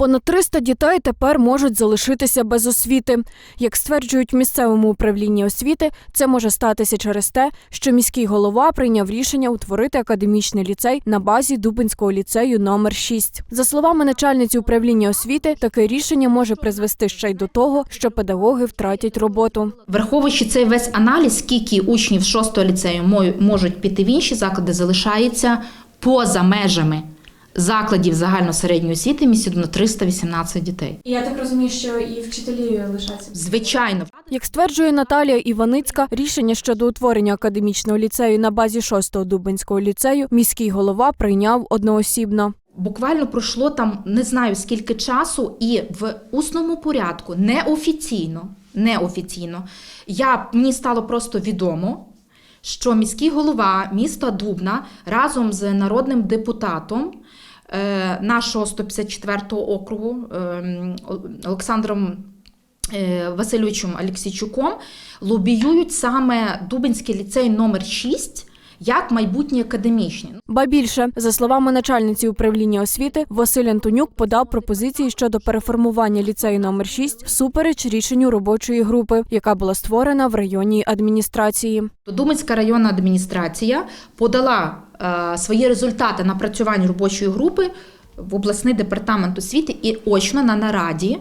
Понад 300 дітей тепер можуть залишитися без освіти. Як стверджують в місцевому управлінні освіти, це може статися через те, що міський голова прийняв рішення утворити академічний ліцей на базі Дубинського ліцею номер 6. За словами начальниці управління освіти, таке рішення може призвести ще й до того, що педагоги втратять роботу. Враховуючи цей весь аналіз, скільки учнів 6 ліцею мо- можуть піти в інші заклади, залишається поза межами закладів загальносередньої освіти місті на 318 дітей. І я так розумію, що і вчителі лишаться. Звичайно, Як стверджує Наталія Іваницька, рішення щодо утворення академічного ліцею на базі 6-го Дубинського ліцею міський голова прийняв одноосібно. буквально пройшло там не знаю скільки часу, і в усному порядку, неофіційно, неофіційно, я, мені стало просто відомо, що міський голова міста Дубна разом з народним депутатом е, нашого 154-го округу е, Олександром е, Васильовичем Алексійчуком лобіюють саме Дубинський ліцей номер 6 як майбутній академічний. Ба більше, за словами начальниці управління освіти, Василь Антонюк подав пропозиції щодо переформування ліцею номер 6 всупереч рішенню робочої групи, яка була створена в районній адміністрації. Думанська районна адміністрація подала е, свої результати напрацювань робочої групи в обласний департамент освіти і очно на нараді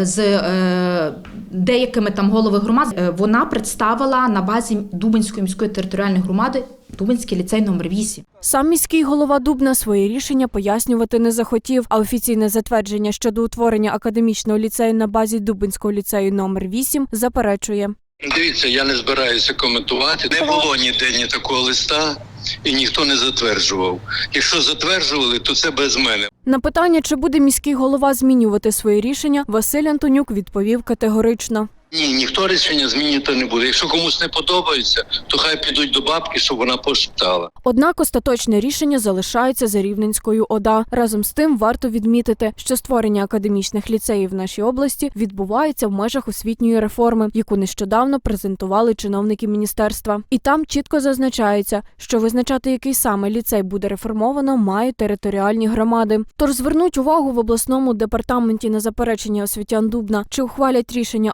з е, деякими там голови громад е, вона представила на базі Дубинської міської територіальної громади Дубинський ліцей номер 8. Сам міський голова Дубна своє рішення пояснювати не захотів, а офіційне затвердження щодо утворення академічного ліцею на базі Дубинського ліцею номер 8 заперечує. Дивіться, я не збираюся коментувати. Не було ніде ні такого листа, і ніхто не затверджував. Якщо затверджували, то це без мене. На питання, чи буде міський голова змінювати своє рішення, Василь Антонюк відповів категорично. Ні, ніхто рішення змінювати не буде. Якщо комусь не подобається, то хай підуть до бабки, щоб вона пошептала. Однак остаточне рішення залишається за Рівненською ОДА. Разом з тим варто відмітити, що створення академічних ліцеїв в нашій області відбувається в межах освітньої реформи, яку нещодавно презентували чиновники міністерства. І там чітко зазначається, що визначати, який саме ліцей буде реформовано, мають територіальні громади. Тож звернуть увагу в обласному департаменті на заперечення освітян Дубна, чи ухвалять рішення,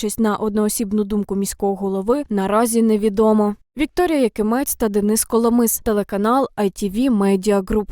опираючись на одноосібну думку міського голови, наразі невідомо. Вікторія Якимець та Денис Коломис, телеканал ITV Media Group.